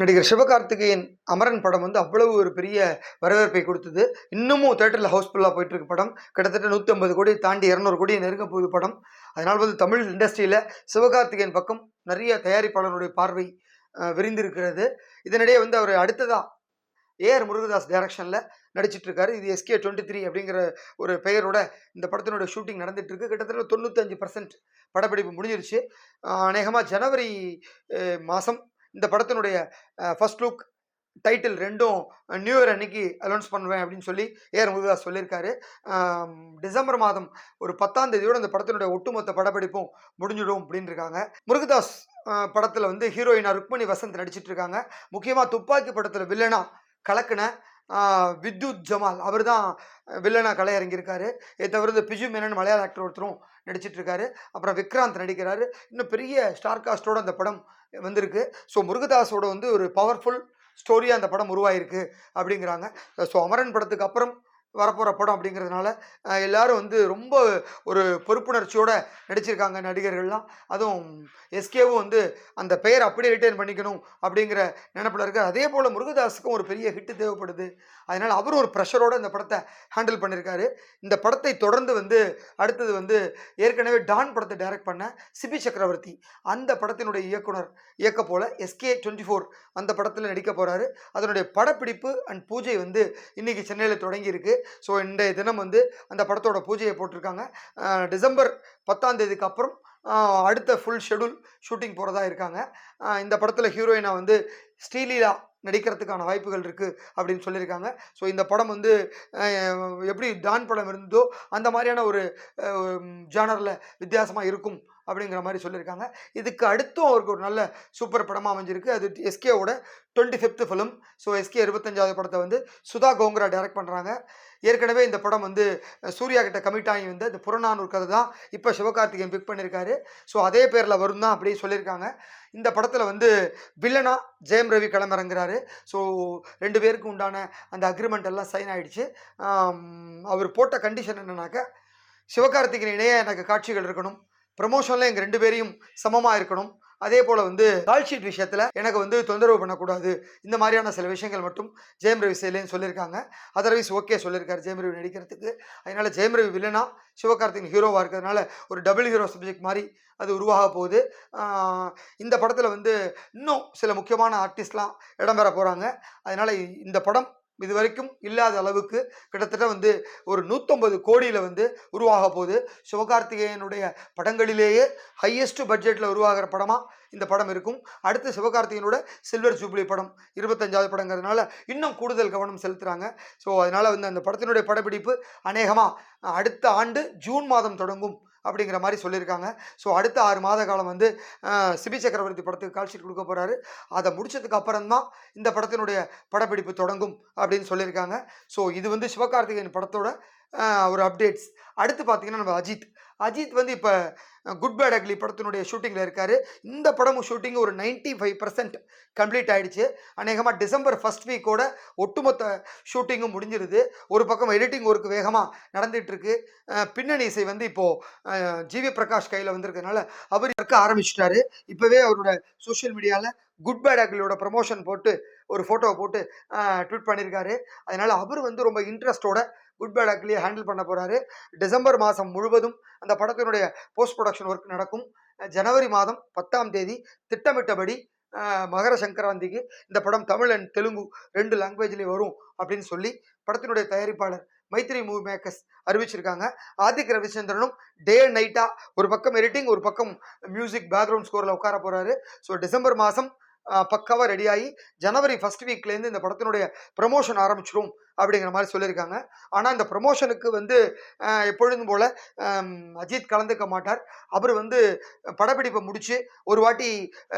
நடிகர் சிவகார்த்திகேயன் அமரன் படம் வந்து அவ்வளவு ஒரு பெரிய வரவேற்பை கொடுத்தது. இன்னமும் தேட்டரில் ஹவுஸ்ஃபுல்லாக போயிட்டுருக்கு படம். கிட்டத்தட்ட நூற்றி ஐம்பது கோடி தாண்டி இரநூறு கோடி நெருங்க போகுது படம். அதனால் வந்து தமிழ் இண்டஸ்ட்ரியில் சிவகார்த்திகேயன் பக்கம் நிறைய தயாரிப்பாளருடைய பார்வை விரிந்திருக்கிறது. இதனிடையே வந்து அவர் அடுத்ததாக ஏஆர் முருகதாஸ் டைரக்ஷனில் நடிச்சிட்ருக்காரு இது எஸ்கே டுவெண்ட்டி த்ரீ அப்படிங்கிற ஒரு பெயரோட இந்த படத்தினுடைய ஷூட்டிங் நடந்துட்டு கிட்டத்தட்ட தொண்ணூத்தஞ்சு பர்சன்ட் படப்பிடிப்பு முடிஞ்சிருச்சு. அநேகமாக ஜனவரி மாதம் இந்த படத்தினுடைய ஃபர்ஸ்ட் லுக் டைட்டில் ரெண்டும் நியூ இயர் அன்னைக்கு அனௌன்ஸ் பண்ணுவேன் அப்படின்னு சொல்லி ஏஆர் முருகதாஸ் சொல்லியிருக்காரு. டிசம்பர் மாதம் ஒரு பத்தாம் தேதியோடு அந்த படத்தினுடைய ஒட்டுமொத்த படப்பிடிப்பும் முடிஞ்சிடும் அப்படின்னு இருக்காங்க முருகதாஸ் படத்தில் வந்து ஹீரோயினா ருக்மணி வசந்த் நடிச்சிட்டு இருக்காங்க முக்கியமாக துப்பாக்கி படத்தில் வில்லனா கலக்குன வித்யுத் ஜமால். அவர் தான் வில்லனா கலை இறங்கியிருக்காரு இதை தவிர இந்த பிஜு மேனன் மலையாள ஆக்டர் ஒருத்தரும் நடிச்சிட்டு இருக்காரு அப்புறம் விக்ராந்த் நடிக்கிறாரு. இன்னும் பெரிய ஸ்டார் காஸ்டோட அந்த படம் வந்திருக்கு. ஸோ முருகதாஸோட வந்து ஒரு பவர்ஃபுல் ஸ்டோரியாக அந்த படம் உருவாயிருக்கு அப்படிங்கிறாங்க. ஸோ அமரன் படத்துக்கு அப்புறம் வரப்போகிற படம் அப்படிங்கிறதுனால எல்லோரும் எல்லாரும் வந்து ரொம்ப ஒரு பொறுப்புணர்ச்சியோடு நடிச்சிருக்காங்க நடிகர்கள்லாம். அதுவும் எஸ்கேவும் வந்து அந்த பெயர் அப்படியே ரிட்டைன் பண்ணிக்கணும் அப்படிங்கிற நினப்பில் இருக்கார் அதே போல் முருகதாஸுக்கும் ஒரு பெரிய ஹிட்டு தேவைப்படுது. அதனால் அவரும் ஒரு ப்ரெஷரோடு இந்த படத்தை ஹேண்டில் பண்ணியிருக்காரு இந்த படத்தை தொடர்ந்து வந்து அடுத்தது வந்து ஏற்கனவே டான் படத்தை டைரக்ட் பண்ண சிபி சக்கரவர்த்தி அந்த படத்தினுடைய இயக்குனர் இயக்க போல எஸ்கே டுவெண்ட்டி ஃபோர் அந்த படத்தில் நடிக்க போகிறாரு அதனுடைய படப்பிடிப்பு அண்ட் பூஜை வந்து இன்றைக்கி சென்னையில் தொடங்கியிருக்கு. ஸோ இன்றைய தினம் வந்து அந்த படத்தோட பூஜையை போட்டிருக்காங்க. டிசம்பர் பத்தாம் தேதிக்கு அப்புறம் அடுத்த ஃபுல் ஷெடியூல் ஷூட்டிங் போகிறதா இருக்காங்க. இந்த படத்தில் ஹீரோயினா வந்து ஸ்ரீலீலா நடிக்கிறதுக்கான வாய்ப்புகள் இருக்குது அப்படின்னு சொல்லியிருக்காங்க. ஸோ இந்த படம் வந்து எப்படி டான் படம் இருந்ததோ அந்த மாதிரியான ஒரு ஜானரில் வித்தியாசமாக இருக்கும் அப்படிங்கிற மாதிரி சொல்லியிருக்காங்க. இதுக்கு அடுத்தும் அவருக்கு ஒரு நல்ல சூப்பர் படமாக அமைஞ்சிருக்கு. அது எஸ்கேவோட twenty fifth film so SK இருபத்தஞ்சாவது படத்தை வந்து சுதா கோங்கரா டைரக்ட் பண்ணுறாங்க ஏற்கனவே இந்த படம் வந்து சூர்யா கிட்ட கமிட் ஆகி வந்து அந்த புறநானூர் கதை தான் இப்போ சிவகார்த்திகேயன் பிக் பண்ணியிருக்காரு ஸோ அதே பேரில் வரும் தான் அப்படியே சொல்லியிருக்காங்க. இந்த படத்தில் வந்து வில்லனா ஜெயம் ரவி களமிறங்குறாரு. ஸோ ரெண்டு பேருக்கு உண்டான அந்த அக்ரிமெண்ட் எல்லாம் சைன் ஆகிடுச்சு அவர் போட்ட கண்டிஷன் என்னன்னாக்க சிவகார்த்திகேயன் இணைய எனக்கு காட்சிகள் இருக்கணும். ப்ரமோஷனில் எங்கள் ரெண்டு பேரையும் சமமாக இருக்கணும். அதே போல் வந்து கால்ஷீட் விஷயத்தில் எனக்கு வந்து தொந்தரவு பண்ணக்கூடாது. இந்த மாதிரியான சில விஷயங்கள் மட்டும் ஜெயம் ரவி செய்யலேன்னு சொல்லியிருக்காங்க. அதர்வைஸ் ஓகே சொல்லியிருக்காரு ஜெயம் ரவி நடிக்கிறதுக்கு. அதனால் ஜெயம் ரவி வில்லனா சிவகார்த்திகன் ஹீரோவாக இருக்கிறதுனால ஒரு டபுள் ஹீரோ சப்ஜெக்ட் மாதிரி அது உருவாக போகுது. இந்த படத்தில் வந்து இன்னும் சில முக்கியமான ஆர்டிஸ்ட்லாம் இடம்பெற போகிறாங்க அதனால் இந்த படம் இது வரைக்கும் இல்லாத அளவுக்கு கிட்டத்தட்ட வந்து ஒரு நூற்றம்பது கோடியில் வந்து உருவாக போகுது. சிவகார்த்திகேயனுடைய படங்களிலேயே ஹையஸ்ட் பட்ஜெட்டில் உருவாகிற படமாக இந்த படம் இருக்கும். அடுத்து சிவகார்த்திகேயனோட சில்வர் ஜூப்ளி படம் இருபத்தஞ்சாவது படங்கிறதுனால இன்னும் கூடுதல் கவனம் செலுத்துகிறாங்க ஸோ அதனால் வந்து அந்த படத்தினுடைய படப்பிடிப்பு அநேகமாக அடுத்த ஆண்டு ஜூன் மாதம் தொடங்கும். அப்படிங்கிற மாதிரி சொல்லியிருக்காங்க. ஸோ அடுத்த ஆறு மாத காலம் வந்து சிபி சக்கரவர்த்தி படத்துக்கு கால் கொடுக்க போகிறாரு அதை முடிச்சதுக்கு அப்புறம் தான் இந்த படத்தினுடைய படப்பிடிப்பு தொடங்கும் அப்படின்னு சொல்லியிருக்காங்க. ஸோ இது வந்து சிவகார்த்திகேயன் படத்தோட ஒரு அப்டேட்ஸ் அடுத்து பார்த்தீங்கன்னா நம்ம அஜித். அஜித் வந்து இப்போ குட் பேட் அக்லி படத்தினுடைய ஷூட்டிங்கில் இருக்கார். இந்த படமும் ஷூட்டிங் ஒரு 95% ஃபைவ் பர்சன்ட் கம்ப்ளீட் ஆகிடுச்சு அநேகமாக டிசம்பர் ஃபஸ்ட் வீக்கோட ஒட்டுமொத்த ஷூட்டிங்கும் முடிஞ்சிருது. ஒரு பக்கம் எடிட்டிங் ஒர்க் வேகமாக நடந்துகிட்ருக்கு. பின்னணி இசை வந்து இப்போது ஜிவி பிரகாஷ் கையில் வந்திருக்கிறதுனால அவர் இருக்க ஆரம்பிச்சிட்டாரு. இப்போவே அவரோட சோஷியல் மீடியாவில் குட் பேட் அக்லியோட ப்ரமோஷன் போட்டு ஒரு ஃபோட்டோவை போட்டு ட்வீட் பண்ணியிருக்காரு அதனால் அவர் வந்து ரொம்ப இன்ட்ரெஸ்டோட குட் பேட் அக்லியை ஹேண்டில் பண்ண போகிறாரு டிசம்பர் மாதம் முழுவதும் அந்த படத்தினுடைய போஸ்ட் ப்ரொடக்ஷன் ஒர்க் நடக்கும். ஜனவரி மாதம் பத்தாம் தேதி திட்டமிட்டபடி மகர சங்கராந்திக்கு இந்த படம் தமிழ் அண்ட் தெலுங்கு ரெண்டு லாங்குவேஜ்லேயும் வரும் அப்படின்னு சொல்லி படத்தினுடைய தயாரிப்பாளர் மைத்ரி மூவி மேக்கர்ஸ் அறிவிச்சிருக்காங்க. ஆதிக் ரவிச்சந்திரனும் டே நைட்டாக ஒரு பக்கம் எடிட்டிங் ஒரு பக்கம் மியூசிக் பேக்ரவுண்ட் ஸ்கோரில் உட்கார போகிறாரு ஸோ டிசம்பர் மாதம் பக்காவாக ரெடியாகி ஜனவரி ஃபர்ஸ்ட் வீக்லேருந்து இந்த படத்தினுடைய ப்ரமோஷன் ஆரம்பிச்சிடும் அப்படிங்கிற மாதிரி சொல்லியிருக்காங்க. ஆனால் இந்த ப்ரமோஷனுக்கு வந்து எப்பொழுதும் போல் அஜித் கலந்துக்க மாட்டார். அவர் வந்து படப்பிடிப்பை முடித்து ஒரு வாட்டி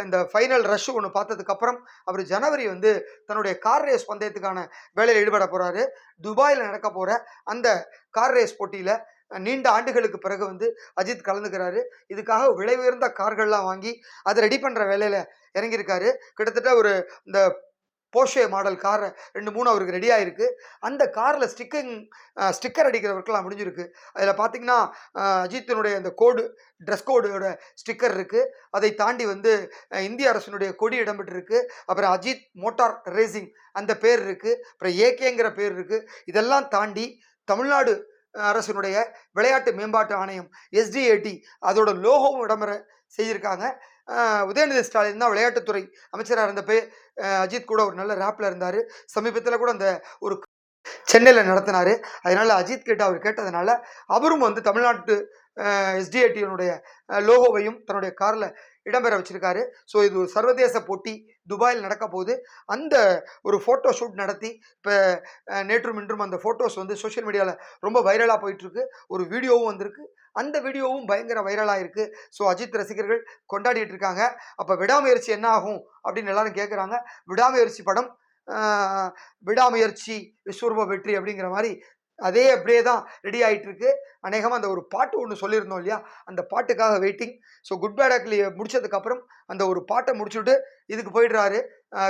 இந்த ஃபைனல் ரஷ் ஒன்று பார்த்ததுக்கப்புறம் அவர் ஜனவரி வந்து தன்னுடைய கார் ரேஸ் பந்தயத்துக்கான வேலையில் ஈடுபட போகிறாரு துபாயில் நடக்க போகிற அந்த கார் ரேஸ் போட்டியில் நீண்ட ஆண்டுகளுக்கு பிறகு வந்து அஜித் கலந்துக்கிறாரு. இதுக்காக விலை உயர்ந்த கார்கள்லாம் வாங்கி அதை ரெடி பண்ணுற வேலையில் இறங்கியிருக்காரு. கிட்டத்தட்ட ஒரு இந்த போஷே மாடல் கார் ரெண்டு மூணு அவருக்கு ரெடியாகிருக்கு அந்த காரில் ஸ்டிக்கிங் ஸ்டிக்கர் அடிக்கிறவருக்கெல்லாம் முடிஞ்சிருக்கு. அதில் பார்த்தீங்கன்னா அஜித்தினுடைய அந்த கோடு ட்ரெஸ் கோடோட ஸ்டிக்கர் இருக்குது அதை தாண்டி வந்து இந்திய அரசினுடைய கொடி இடம்பெற்றிருக்கு. அப்புறம் அஜித் மோட்டார் ரேசிங் அந்த பேர் இருக்குது அப்புறம் ஏகேங்கிற பேர் இருக்குது இதெல்லாம் தாண்டி தமிழ்நாடு அரசினுடைய விளையாட்டு மேம்பாட்டு ஆணையம் எஸ்டிஏடி அதோட லோகோவும் இடம்பெற செய்திருக்காங்க. உதயநிதி ஸ்டாலின் தான் விளையாட்டுத்துறை அமைச்சராக இருந்தப்போ அஜித் கூட ஒரு நல்ல ரேப்பில் இருந்தார். சமீபத்தில் கூட அந்த ஒரு சென்னையில் நடத்தினார். அதனால் அஜித் கேட்டு அவர் கேட்டதுனால அவரும் வந்து தமிழ்நாட்டு எஸ்டிஐடியினுடைய லோகோவையும் தன்னுடைய காரில் இடம்பெற வச்சிருக்காரு. ஸோ இது ஒரு சர்வதேச போட்டி. துபாயில் நடக்க போகுது. அந்த ஒரு ஃபோட்டோ ஷூட் நடத்தி இப்போ நேற்றும் இன்றும் அந்த ஃபோட்டோஸ் வந்து சோஷியல் மீடியாவில் ரொம்ப வைரலாக போயிட்டுருக்கு. ஒரு வீடியோவும் வந்திருக்கு. அந்த வீடியோவும் பயங்கர வைரலாக இருக்குது ஸோ அஜித் ரசிகர்கள் கொண்டாடிட்டு இருக்காங்க. அப்போ விடாமுயற்சி என்ன ஆகும் அப்படின்னு எல்லாரும் கேட்குறாங்க விடாமுயற்சி படம் விடாமுயற்சி விஸ்வரூப வெற்றி அப்படிங்கிற மாதிரி அதே அப்படியே தான் ரெடி ஆகிட்டு இருக்கு அநேகமாக அந்த ஒரு பாட்டு ஒன்று சொல்லியிருந்தோம் இல்லையா? அந்த பாட்டுக்காக waiting so Good Bad Ugly முடிச்சதுக்கப்புறம் அந்த ஒரு பாட்டை முடிச்சுட்டு இதுக்கு போயிடுறாரு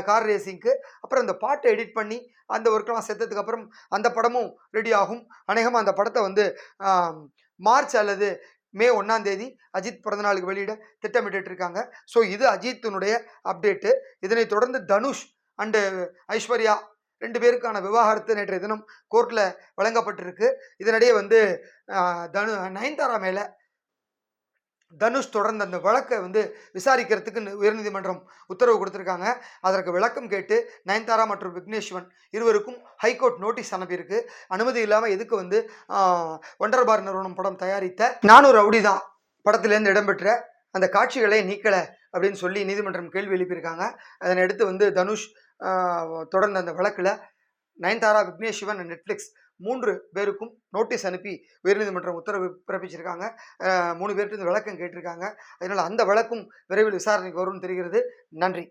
கார் ரேசிங்க்கு அப்புறம் அந்த பாட்டை எடிட் பண்ணி அந்த ஒர்க்கெல்லாம் செத்ததுக்கப்புறம் அந்த படமும் ரெடி ஆகும். அநேகமாக அந்த படத்தை வந்து மார்ச் அல்லது மே ஒன்றாம் தேதி அஜித் பிறந்தநாளுக்கு வெளியிட திட்டமிட்டு இருக்காங்க ஸோ இது அஜித்தினுடைய அப்டேட்டு இதனைத் தொடர்ந்து தனுஷ் அண்டு ஐஸ்வர்யா ரெண்டு பேருக்கான விவாகரத்து நேற்றைய தினம் கோர்ட்டில் வழங்கப்பட்டிருக்கு. இதனிடையே வந்து தனு நயன்தாரா மேலே தனுஷ் தொடர்ந்து அந்த வழக்கை வந்து விசாரிக்கிறதுக்கு உயர்நீதிமன்றம் உத்தரவு கொடுத்துருக்காங்க. அதற்கு விளக்கம் கேட்டு நயன்தாரா மற்றும் விக்னேஸ்வன் இருவருக்கும் ஹைகோர்ட் நோட்டீஸ் அனுப்பியிருக்கு. அனுமதி இல்லாமல் எதுக்கு வந்து ஒண்டர் பார் நிறுவனம் படம் தயாரித்த நானூறு ரவுடி தான் படத்திலேருந்து இடம்பெற்ற அந்த காட்சிகளை நீக்கலை அப்படின்னு சொல்லி நீதிமன்றம் கேள்வி எழுப்பியிருக்காங்க. அதனை அடுத்து வந்து தனுஷ் தொடர்ந்த அந்த வழக்கில் நயன்தாரா விக்னேஷ் சிவன் நெட்ஃப்ளிக்ஸ் மூன்று பேருக்கும் நோட்டீஸ் அனுப்பி உயர்நீதிமன்றம் உத்தரவு பிறப்பிச்சிருக்காங்க. மூணு பேர்கிட்ட இந்த விளக்கம் கேட்டிருக்காங்க. அதனால் அந்த வழக்கும் விரைவில் விசாரணைக்கு வரும்னு தெரிகிறது. நன்றி.